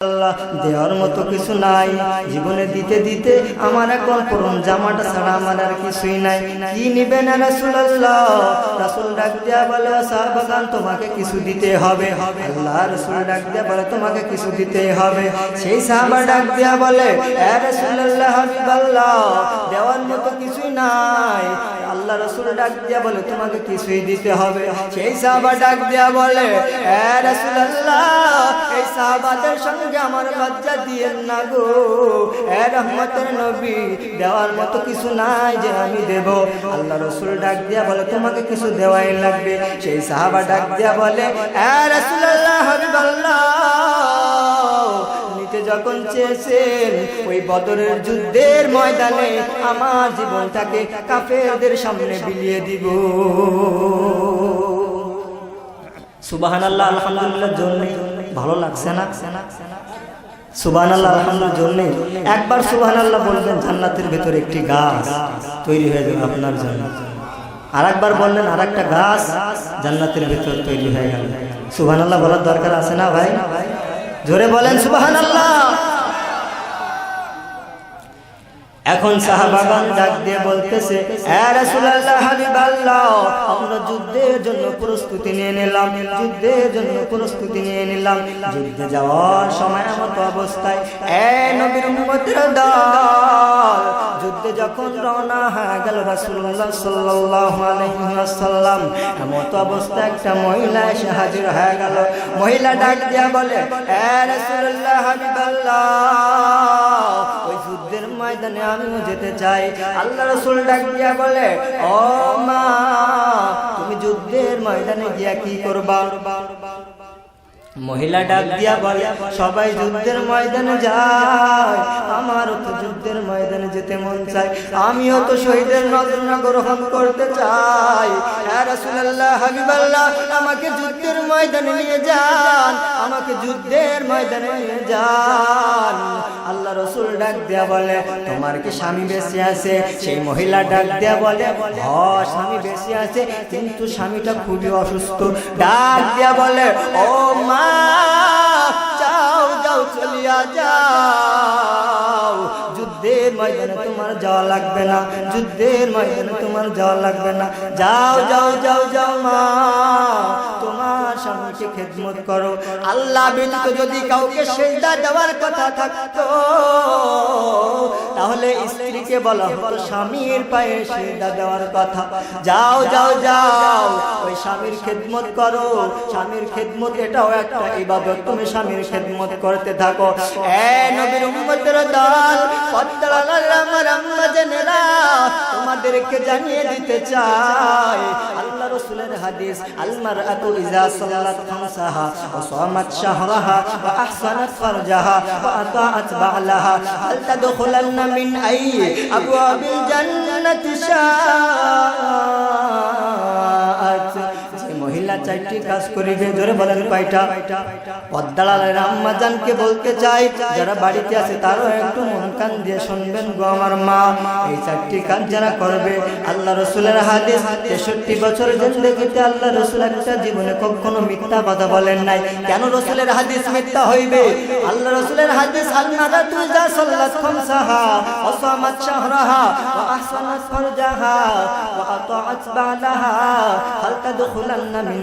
Uh... আল্লাহ, দেওয়ার মতো কিছু নাই। জীবনে দিতে দিতে আমার এখন পরম জামাটা ছাড়া আমার আর কিছুই নাই। কি নিবেন রাসূলুল্লাহ? রাসূল ডাক দিয়া বলে সাহাবাগান, তোমাকে কিছু দিতে হবে। আল্লাহ রাসূল ডাক দিয়া বলে, তোমাকে কিছু দিতে হবে। সেই সাহাবা ডাক দিয়া বলে দেওয়ার মতো কিছুই নাই। আল্লাহ রসুল ডাক দিয়া বলে, তোমাকে কিছুই দিতে হবে। সেই সাহাবা ডাক দিয়া বলে, এ রাসূলুল্লাহ, এই সাহাবাদের সঙ্গে আমার লজ্জা দিয়েন না গো। এ রহমতের নবী, দেওয়ার মতো কিছু নাই যে আমি দেব। আল্লাহ রসুল ডাক দিয়া বলে, তোমাকে কিছু দেওয়াই লাগবে। সেই সাহাবা ডাক দিয়া বলে যখন চেয়েছেন, ওই বদরের যুদ্ধের ময়দানে আমার জীবনটাকে কাফেরদের সামনে বিলিয়ে দিব। সুবাহান আল্লাহ আলহামদুলিল্লাহ জন্য ভালো লাগছে না? সুবাহান আল্লাহ আলহামদুলিল্লাহ জন্য একবার সুবান আল্লাহ বলবেন, জান্নাতের ভেতরে একটি গাছ তৈরি হয়ে যাবে আপনার জন্য। আর একবার বললেন আর একটা গাছ জান্নাতের ভেতর তৈরি হয়ে গেল। সুবান আল্লাহ বলার দরকার আছে না ভাই? জোরে বলেন সুবাহান আল্লাহ এখন সাহাবাগান ডাক দিয়ে বলতেছে এ রাসূলুল্লাহ হাবিবাল্লাহ আমরা যুদ্ধের জন্য প্রস্তুতি নিয়ে নিলাম যুদ্ধের জন্য প্রস্তুতি নিয়ে নিলাম যুদ্ধে যাওয়ার সময় মতো অবস্থায় এ নবীর উম্মতের দল যুদ্ধে যখন রওনা হয়ে গেল রাসূলুল্লাহ সাল্লাল্লাহু আলাইহি ওয়াসাল্লাম এমত অবস্থায় একটা মহিলা এসে হাজির হয়ে গেল। মহিলা ডাক দিয়া বলে এ রাসূলুল্লাহ হাবিবাল্লাহ ময়দানে আমিও যেতে চাই। আল্লাহ রসুল ডাক দিয়া বলে, ও মা, তুমি যুদ্ধের ময়দানে গিয়া কি করবা? মহিলা ডাক দিয়া বলে, সবাই যুদ্ধের ময়দানে যায়, আমারও তো যুদ্ধের ময়দানে যেতে মন চায়, আমিও তো শহীদের নজরা গ্রহণ করতে চাই। হ্যাঁ আমাকে যুদ্ধের ময়দানে নিয়ে যান, আমাকে যুদ্ধের ময়দানে নিয়ে যান। আল্লাহ রসুল ডাক দিয়া বলে, তোমার কি স্বামী বেশি আছে? সেই মহিলা ডাক দিয়া বলে হ স্বামী বেশি আছে, কিন্তু স্বামীটা খুবই অসুস্থ। ডাক দিয়া বলে, ও মা যাও যাও, চলিয়া যাও। যুদ্ধের ময়দানে তোমার যাওয়া লাগবে না যুদ্ধের ময়দানে তোমার যাওয়া লাগবে না। যাও যাও যাও যাও মা, তোমার স্বামীকে খেদমত করো। আল্লাহ ব্যতীত যদি কাউকে সেজদা দেওয়ার কথা থাকতো তাহলে স্ত্রীকে বলা হতো স্বামীর পায়ে সেজদা দেওয়ার কথা। যাও যাও যাও ওই স্বামীর খেদমত করো। স্বামীর খেদমত এটাও একটা ইবাদত। তুমি স্বামীর খেদমত করতে থাকো। এ নবীর উম্মতের দল। আমার আম্মা জেনেরা তোমাদেরকে জানিয়ে দিতে চাই। আল্লাহ রসুলের হাদিস আলমার আতু ইজা সাল্লাত খামসাহা ওয়া সামাত শাহরাহা ওয়া আহসানাত চারটি কাজ করিবে জোরে বলেন কয়টা? বলতে চাই, যারা বাড়িতে আছে তারও একটু দিয়ে শুনবেন গো আমার মা। এই চারটি কাজ যারা করবে, আল্লাহ রসুলের তেষট্টি বছর আল্লাহ রসুল একটা জীবনে কখনো মিথ্যা কথা বলেন নাই। কেন রসুলের হাদিস মিথ্যা হইবে? আল্লাহ রসুলের হাদিস আল্লাহ তুই যা আহসানাত ওয়া আতাআত বা'লাহা হাল তাদখুলান্না মিন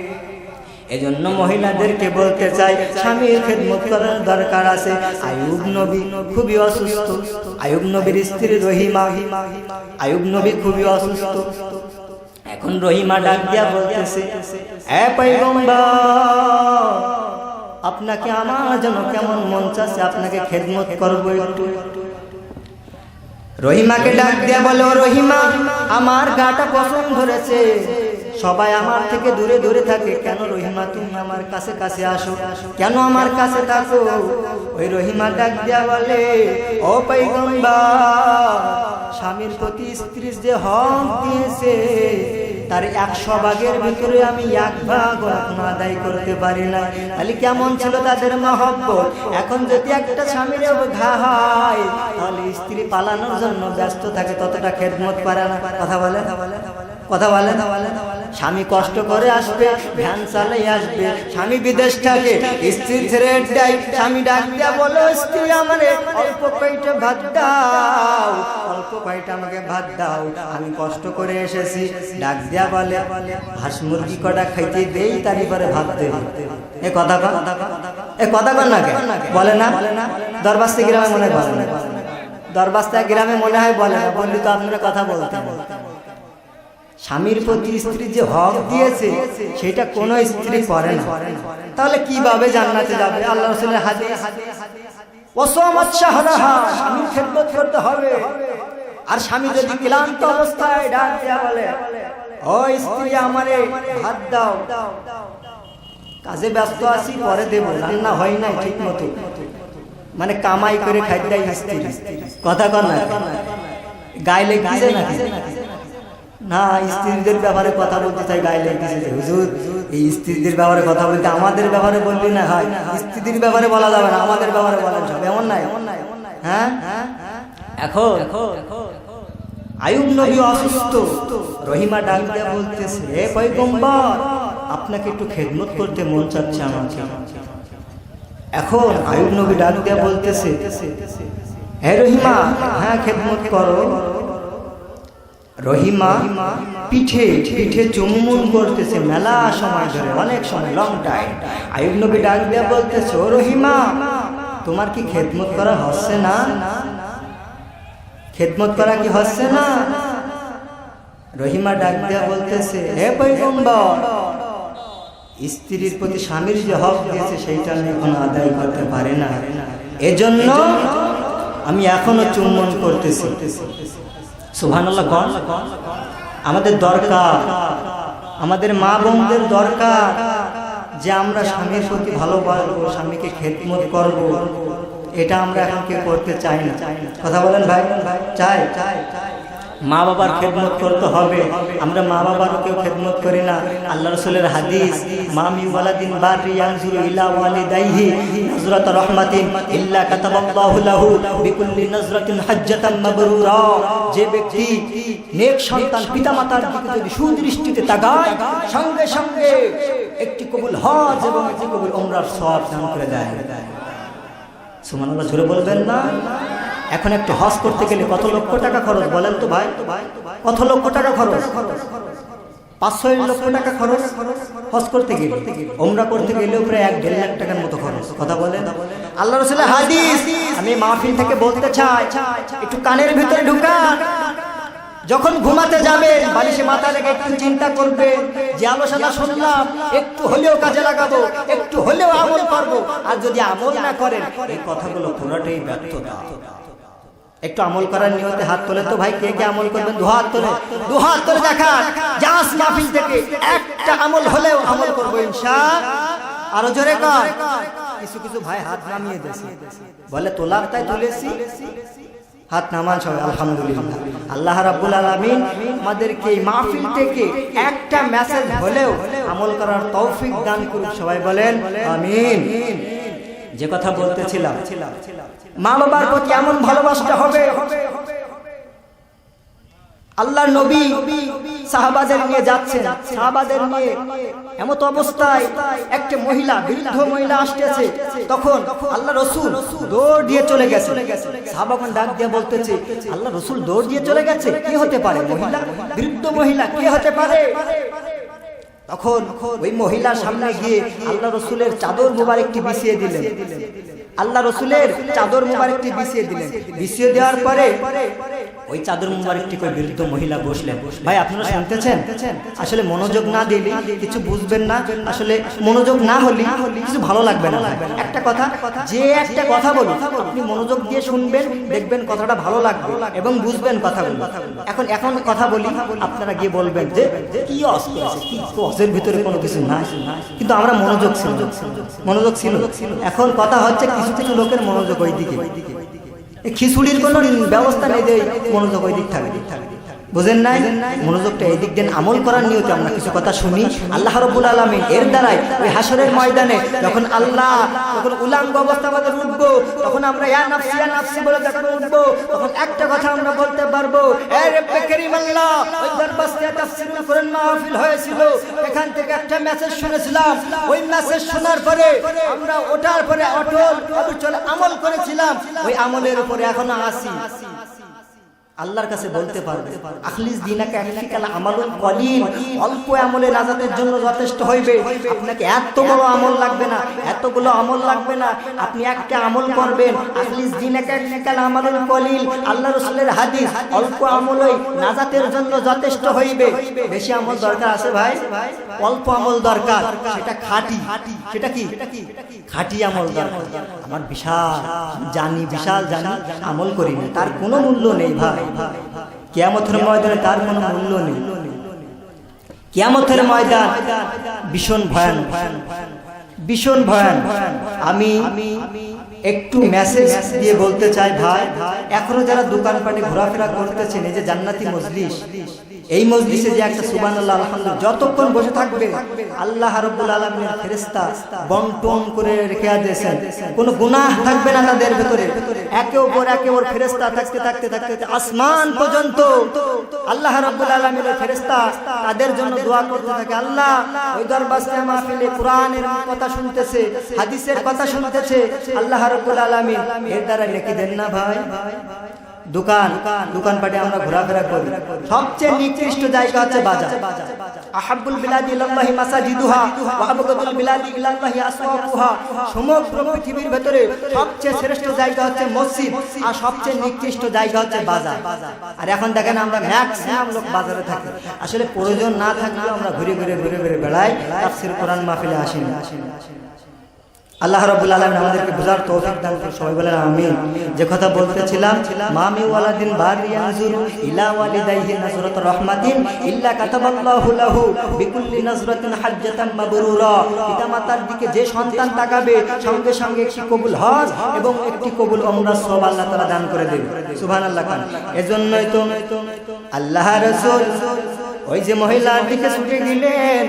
এজন্য মহিলাদেরকে বলতে চাই, স্বামীর খেদমত করার দরকার আছে। আয়ুব নবী খুবই অসুস্থ। আয়ুব নবীর স্ত্রী রহিমা। আয়ুব নবী খুবই অসুস্থ। এখন রহিমা ডাক দিয়া বলতেছে আপনাকে আমার যেন কেমন মন চাচ্ছে আপনাকে খেদমত করব একটু। রহিমাকে ডাক দেয়া বলে "ও রহিমা আমার গাটা পছন্দ ধরেছে সবাই আমার থেকে দূরে দূরে থাকে। কেন রহিমা তুমি আমার কাছে কাছে আসো। কেন আমার কাছে থাকো? ওই রহিমা ডাক দেয়া বলে ও পৈগম্বর স্বামীর প্রতি স্ত্রীর যে হক দিয়েছে। তার একশো ভাগের ভিতরে আমি এক ভাগ এখনও আদায় করতে পারি না তাহলে কেমন ছিল তাদের মহব্বত? এখন যদি একটা স্বামীর ঘা হয়, তাহলে স্ত্রী পালানোর জন্য ব্যস্ত থাকে, ততটা খেদমত পারে না। কথা বলে কথা বলে স্বামী কষ্ট করে আসবে, ভ্যান চালাই আসবে। স্বামী বিদেশ থাকে স্ত্রী ছেড়ে দেয়। স্বামী ডাক দিয়া বলো, স্ত্রী আমারে অল্প কয়টা ভাত দাও, অল্প কয়টা আমাকে ভাত দাও। আমি কষ্ট করে এসেছি। ডাক দিয়া বলে, হাঁস মুরগি কটা খাইতে দেই তারই পরে ভাত দেবে। এ কথা কন। এ কথা কন না বলে না? দরবাস্তি গ্রামে মনে হয় দরবাস্তা গ্রামে মনে হয় বলে বললি তো আপনারা কথা বলতে বলতে স্বামীর প্রতি স্ত্রী যে হক দিয়েছে, সেটা কোনো স্ত্রী করে না। তাহলে কীভাবে জান্নাতে যাবে? আল্লাহ রসুলের হবে। আর স্বামী যদি ক্লান্ত অবস্থায় ডাক বলে, ও স্ত্রী আমারে ভাত দাও, কাজে ব্যস্ত আছি, পরে দেব, রান্না হয় নাই ঠিক মতো মানে কামাই করে খাইতে স্ত্রী। কথা কর না। গায়ে লেগেছে নাকি? না, স্ত্রীদের ব্যাপারে কথা বলতে চাই, গায়ে লেগেছে হুজুর, এই স্ত্রীদের ব্যাপারে কথা বলতে, আমাদের ব্যাপারে বললি না, হয় স্ত্রীদের ব্যাপারে বলা যাবে না, আমাদের ব্যাপারে বলেন সব, এমন নাই। হ্যাঁ? এখন আয়ুব নবী অসুস্থ, রহিমা ডাক বলতেছে, এ পয়গম্বর, আপনাকে একটু খেদমত করতে মন চাচ্ছে আমাকে। এখন আয়ুব নবী ডাক বলতেছে, হে রহিমা হ্যাঁ খেদমত করো। রহিমা পিঠে পিঠে চুম্বন করতেছে, মেলা সময় ধরে, অনেক সময় লং টাইম আয়ুব নবী ডাক দিয়া বলতেছে, ও রহিমা, তোমার কি খেদমত করা হচ্ছে না? খেদমত করা কি হচ্ছে না? রহিমা ডাক দিয়া বলতেছে, হে পৈগম্বর স্ত্রীর প্রতি স্বামীর যে হক দিয়েছে, সেইটা আমি এখন আদায় করতে পারে না। এজন্য আমি এখনও চুম্বন করতেছি। আমাদের দরকার। আমাদের মা বোনদের দরকার যে আমরা স্বামীর প্রতি ভালোবাসবো, স্বামীকে খেদমত করব। এটা আমরা এখন কেউ করতে চাই না। কথা বলেন ভাই। ভাই চাই চাই চাই। মা বাবার খেদমত করতে হবে। আমরা মা বাবারও কেউ খেদমত করি না। আল্লাহ রসুলের হাদিস মামি ওয়ালাদিন বারি ইয়ানজুরু ইলা ওয়ালিদাইহি নজরাত রহমাতিন ইল্লা কাতাবাল্লাহু লাহু বিকুল্লি নজরাতিন হাজ্জাতাম মাবরুরা। যে ব্যক্তি নেক সন্তান পিতামাতার দিকে যদি সুদৃষ্টিতে তাকায়, সঙ্গে সঙ্গে একটি কবুল হজ এবং একটি কবুল ওমরার সওয়াব দান করে দেয়। সুবহানাল্লাহ, জোরে বলবেন না? এখন একটু হজ করতে গেলে কত লক্ষ টাকা খরচ বলেন তো ভাই? কত লক্ষ টাকা খরচ? পাঁচশো লক্ষ টাকা খরচ হজ করতে গেলে ওমরা করতে গেলেও প্রায় এক দেড় লাখ টাকার মতো খরচ। কথা বলেন? আল্লাহ রসুলের হাদিস, আমি মাহফিল থেকে বলতে চাই, একটু কানের ভিতরে ঢুকান। যখন ঘুমাতে যাবেন, বালিশে মাথা রেখে একটু চিন্তা করবেন যে আলোচনা শুনলাম, একটু হলেও কাজে লাগাবো, একটু হলেও আমল করব, আর যদি আমল না করেন, এই কথাগুলো পুরোটাই ব্যর্থতা। একটু আমল করার নিয়তে হাত তোলে তো ভাই, কে কে আমল করবেন? দু হাত তোলে। দু হাত তোলে দেখান জাস মাহফিল থেকে একটা আমল হলেও আমল করব ইনশা। আরও জোরে কর। কিছু কিছু ভাই হাত নামিয়ে দিয়েছে। বলে, তোলার তাই তুলেছি। হাত নামান সবাই, আলহামদুলিল্লাহ। আল্লাহ রাব্বুল আলামিন আমাদেরকে এই মাহফিল থেকে একটা মেসেজ হলেও আমল করার তৌফিক দান করুক সবাই বলেন, আমিন। যে কথা বলতেছিলাম মা বাবার প্রতি এমন ভালোবাসতে হবে? আল্লাহ নবী সাহাবাদের নিয়ে যাচ্ছেন। সাহাবাদের নিয়ে এমত অবস্থায় একটা মহিলা বৃদ্ধ মহিলা আসতেছে। তখন আল্লাহ রসুল দৌড় দিয়ে চলে গেছে। সাহাবাগন ডাক দিয়ে বলতেছে আল্লাহ রসুল দৌড় দিয়ে চলে গেছে? কে হতে পারে? মহিলা? বৃদ্ধ মহিলা কি হতে পারে? তখন ওই মহিলার সামনে গিয়ে আল্লাহ রসুলের চাদর মুবারকটি বিছিয়ে দিলেন। আল্লাহ রসুলের চাদর মুবারকটি বিছিয়ে দিলেন। বিছিয়ে দেওয়ার পরে ওই চাদর মুবারকটি কই বৃদ্ধ মহিলা বসলেন। ভাই, আপনারা শুনতেছেন? আসলে মনোযোগ না দিলে কিছু বুঝবেন না। আসলে মনোযোগ না হলে কিছু ভালো লাগবে না একটা কথা, যে একটা কথা বলুন আপনি মনোযোগ দিয়ে শুনবেন, দেখবেন কথাটা ভালো লাগবে এবং বুঝবেন কথাগুলো। এখন এখন কথা বলি, আপনারা গিয়ে বলবেন যে, কি অস করেছে কি অসের ভিতরে কোনো কিছু নাই। কিন্তু আমরা মনোযোগ ছিল। মনোযোগ ছিল। এখন কথা হচ্ছে কিছু কিছু লোকের মনোযোগ ওই দিকে খিচুড়ির কোনো ব্যবস্থা নেই যে মনোযোগ ওই দিক থাকবে। বুঝেন নাই? মনোযোগটা এই দিক দেন আমল করার নিয়তে আমরা কিছু কথা শুনি। আল্লাহ রব্বুল আলমিন এর দ্বারাই ওই হাসরের ময়দানে যখন আল্লাহ যখন উলাঙ্গ অবস্থা আমাদের উঠবো, তখন আমরা বলে উঠবো, তখন একটা কথা আমরা বলতে পারব শুনেছিলাম, ওই শোনার পরে আমরা পরে অটল আমল করেছিলাম, ওই আমলের উপরে এখনও আসি আল্লাহর কাছে বলতে পারবে। আখলিস দিনাকে একটিকাল আমলুল কলিল। অল্প আমলে নাজাতের জন্য যথেষ্ট হইবে। আপনাকে এত বড় আমল লাগবে না। এতগুলো আমল লাগবে না। আপনি একটা আমল করবেন। আখলিস দিনাকে একটিকাল আমলুল কলিল। আল্লাহ রসুলের হাদিস অল্প আমলই নাজাতের জন্য যথেষ্ট হইবে। বেশি আমল দরকার আছে ভাই? অল্প আমল দরকার। সেটা খাঁটি। সেটা কি? খাঁটি আমল দরকার। আমার বিশাল জানি বিশাল জানি আমল করি না তার কোনো মূল্য নেই ভাই। কেয়ামতের ময়দানে তার কোনো মূল্য নেই। কেয়ামতের ময়দান ভীষণ ভয়ান ভীষণ ভয়ান আমি একটু মেসেজ দিয়ে বলতে চাই, ভাই, এখনও যারা দোকানপাটে ঘোরাফেরা করতেছেন এই যে জান্নাতি মজলিস, এই মজলিসে যে একটা সুবান আল্লাহ আলহামদুলিল্লাহ, যতক্ষণ বসে থাকবে, আল্লাহ রাব্বুল আলামিনের ফেরেশতা বন্টন করে রেখে দিয়েছেন। কোনো গুনাহ থাকবে না তাদের ভেতরে। একে ওপর একে ওর ফেরেশতা থাকতে থাকতে থাকতে আসমান পর্যন্ত আল্লাহ রাব্বুল আলামিনের ফেরেশতা তাদের জন্য দোয়া করতে থাকে। আল্লাহ ওই দরবারে মাহফিলে কোরআনের কথা শুনতেছে, হাদিসের কথা শুনতেছে, আল্লাহ এখন দেখেন আমরা ম্যাক্সিমাম লোক বাজারে থাকি। আসলে প্রয়োজন না থাকলেও আমরা ঘুরে ঘুরে ঘুরে ঘুরে বেড়াই। কোরআন মাহফিলে আসি আল্লাহ রাব্বুল আলামিন আমাদেরকে বুঝার তৌফিক দান সবাই বলেন আমিন। যে কথা বলতেছিলাম মামি ওয়ালাদিন ইলা ওয়ালিদাইহি রাহমাতিন ইল্লা কাতাবাল্লাহু লাহু বিকুল্লি নাজরাতিন হাজ্জাতান মাবরুরা। দিকে যে সন্তান তাকাবে, সঙ্গে সঙ্গে একটি কবুল হজ এবং একটি কবুল ওমরা সব আল্লাহ তাআলা দান করে দেবে। সুবহানাল্লাহ এজন্যই তো আল্লাহ রাসূল ওই যে মহিলার দিকে ছুটে গেলেন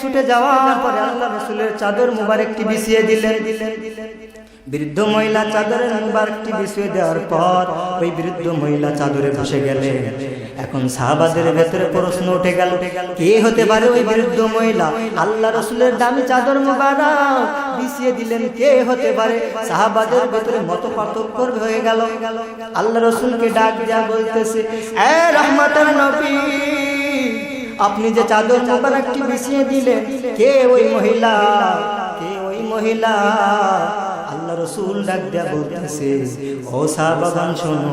ছুটে যাওয়ার পরে আল্লাহ রসুলের চাদর মুবারকটি বিছিয়ে দিলেন। বৃদ্ধ মহিলা চাদরের মুবারকটি বিছিয়ে দেওয়ার পর ওই বৃদ্ধ মহিলা চাদরে বসে গেলে। এখন সাহাবাদের ভেতরে প্রশ্ন উঠে গেল, কে হতে পারে ওই বৃদ্ধ মহিলা? আল্লাহ রসুলের দামি চাদর মুবারক বিছিয়ে দিলেন, কে হতে পারে? সাহাবাদের ভেতরে মত পার্থক্য হয়ে গেল। আল্লাহ রসুলকে ডাক দেয়া বলতেছে, এ নবী আপনি যে চাদর মোবারকটি বিছিয়ে দিলেন, কে ওই মহিলা? কে ওই মহিলা? আল্লাহ রসুল ডাক দেয়া বলতেছে, ও সাহাবাগান শোনো,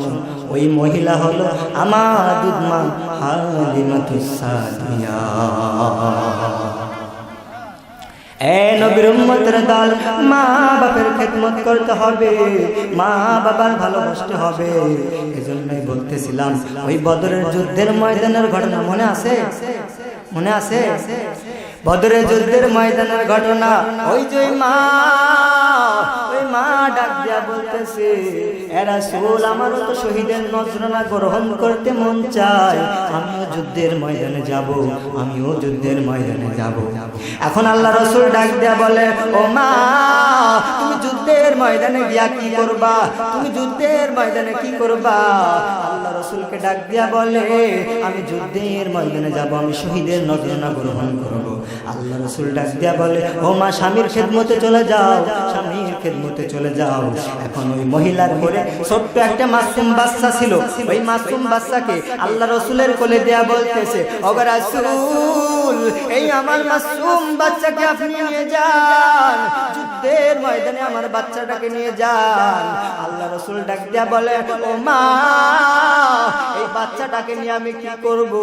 ওই মহিলা হলো আমার দুধমা হালিমা সাদিয়া। এ নবীর মা বাপের খেদমত করতে হবে, মা বাবার ভালোবাসতে হবে। এজন্যই বলতেছিলাম, ওই বদরের যুদ্ধের ময়দানের ঘটনা মনে আছে? মনে আছে? বদরের যুদ্ধের ময়দানের ঘটনা, ওই যে মা মা ডাক দিয়া বলতেছে এরা সোল আমারও তো শহীদের নজরানা গ্রহণ করতে মন চায়। আমিও যুদ্ধের ময়দানে যাব, আমিও যুদ্ধের ময়দানে যাব। এখন আল্লাহ রসুল ডাক দিয়া বলে, ও মা, তুমি যুদ্ধের ময়দানে গিয়া কি করবা? তুমি যুদ্ধের ময়দানে কি করবা? আল্লাহ রসুলকে ডাক দিয়া বলে, আমি যুদ্ধের ময়দানে যাব, আমি শহীদের নজরানা গ্রহণ করব। আল্লাহ রসুল ডাক দিয়া বলে, ও মা, স্বামীর খেদমতে চলে যাও। স্বামী স্বামীর খেদমতে চলে যাও। এখন ওই মহিলার করে ছোট্ট একটা মাসুম বাচ্চা ছিল। ওই মাসুম বাচ্চাকে আল্লাহ রসুলের কোলে দেয়া বলতেছে অগর এই আমার মাসুম বাচ্চাকে আপনি নিয়ে যান। যুদ্ধের ময়দানে আমার বাচ্চাটাকে নিয়ে যান। আল্লাহ রসুল ডাক দিয়া বলে, ও মা, এই বাচ্চাটাকে নিয়ে আমি কি করব?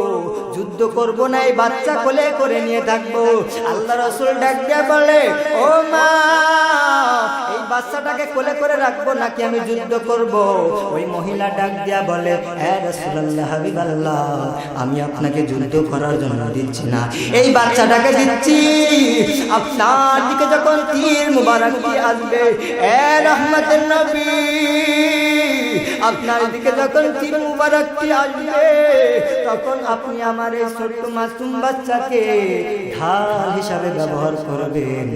যুদ্ধ করব না, এই বাচ্চা কোলে করে নিয়ে থাকব? আল্লাহ রসুল ডাক দিয়া বলে, ও মা বাচ্চাটাকে কোলে করে রাখব নাকি আমি যুদ্ধ করব? ওই মহিলা ডাক দিয়া বলে হ্যাঁ আমি আপনাকে যুদ্ধ করার জন্য দিচ্ছি না। এই বাচ্চাটাকে দিচ্ছি। আপনার দিকে যখন তীর মুবারক আসবে, এ রহমতের নবী। আপনার দিকে যখন তীর মুবারকটি আসবে তখন আপনি আমার এই ছোট্ট মাসুম বাচ্চাকে ঢাল হিসাবে ব্যবহার করবেন।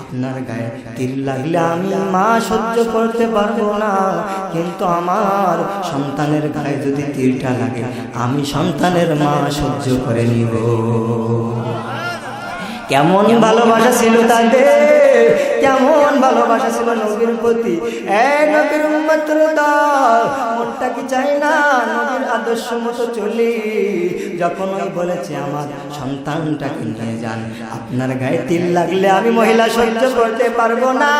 আপনার গায়ে তীর লাগলে আমি মা সহ্য করতে পারব না কিন্তু আমার সন্তানের গায়ে যদি তীরটা লাগে আমি সন্তানের মা সহ্য করে নিব। কেমন ভালোবাসা ছিল তাদের। কেমন ভালোবাসা ছিল নবীর প্রতি? এ নবীর উম্মতের দল, মনটা কি চাই না নবীর আদর্শ মতো চলি? যখন ওই বলেছে, আমার সন্তানটাকে নিয়ে যান? আপনার গায়ে তিল লাগলে আমি মহিলা সহ্য করতে পারব না।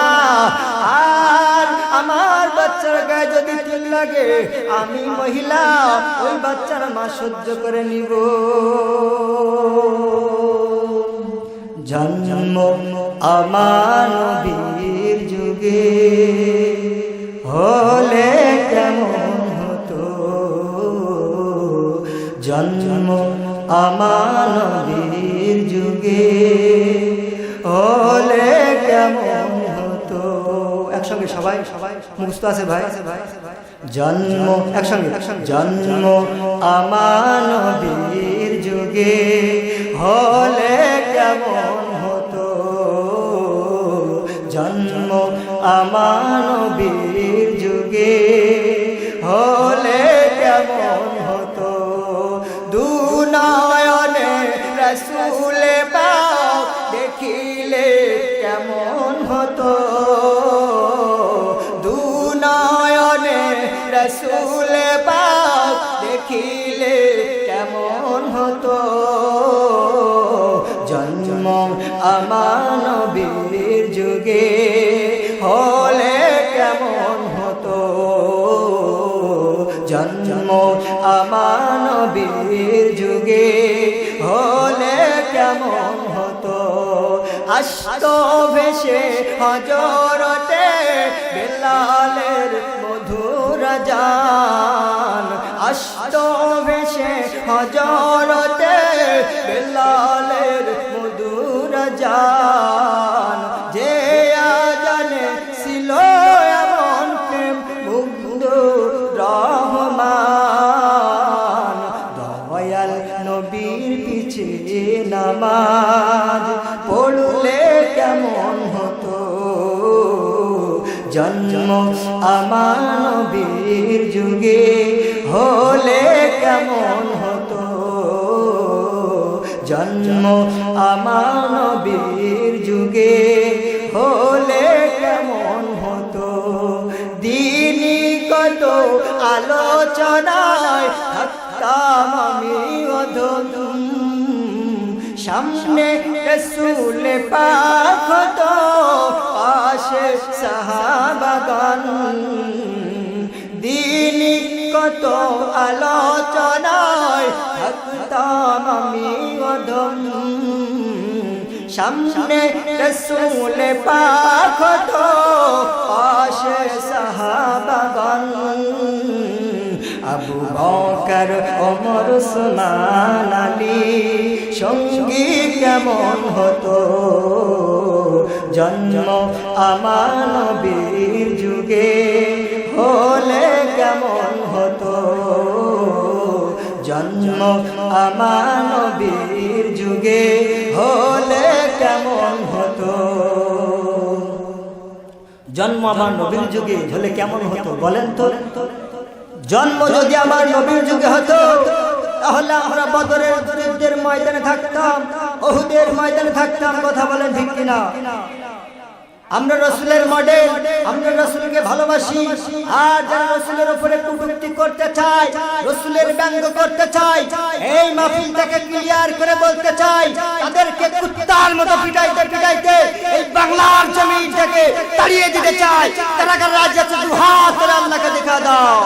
আর আমার বাচ্চার গায়ে যদি তিল লাগে, আমি মহিলা ওই বাচ্চার মা সহ্য করে নিব। জন্ম আমার নবীর যুগে হলে কেমন হতো? জন্ম আমার নবীর যুগে হলে কেমন হতো? একসঙ্গে সবাই সবাই মুখস্থ আছে ভাই? জন্ম, একসঙ্গে। জন্ম আমার নবীর যুগে হলে কেমন আমার নবীর যুগে হলে কেমন হতো? দু নয়নে রসুলে দেখিলে কেমন হতো? দু নয়নে রসুলে দেখিলে কেমন হতো? জন্ম আমার নবীর যুগে নবীর যুগে হলে কেমন হতো? আষ্ট ভেসে হজরতে বেলালের মধুর জান। আষ্ট ভেসে হজরতে বেলালের মধুর জান। নবীর যুগে হলে কেমন হতো? জন্ম আমার নবীর যুগে হলে কেমন হতো? দিনই কত আলোচনায় থাকতাম সামনে রসুল পাক তো পাশে সাহাবাগান দিন কত আলোচনায় থাকতাম আমি অধম। সামনে রসুল পাক তো পাশে সাহাবাগান আবু বকর, ওমর, উসমান, আলী, সঙ্গী কেমন হতো? জন্ম আমার নবীর যুগে, হলে জন্ম আমার নবীর যুগে হলে কেমন হতো? জন্ম আমার নবীর যুগে হলে কেমন হতো বলেন তো? জন্ম যদি আমার নবীর যুগে হতো, তাহলে আমরা বদরের যুদ্ধের ময়দানে থাকতাম, ওহুদের ময়দানে থাকতাম, কথা বলেন ঠিক কিনা? আমরা রসুলের মডেল, আমরা রসুলকে ভালোবাসি। আর যারা রসুলের উপরে কটূক্তি করতে চায়, রসুলের ব্যঙ্গ করতে চায়, এই মাহফিলটাকে ক্লিয়ার করে বলতে চাই তাদেরকে কুত্তার মতো পিটাইতে পিটাইতে এই বাংলার জমিটাকে তাড়িয়ে দিতে চায়। তারা রাজ্য দুহাত আল্লাহকে দেখা দাও।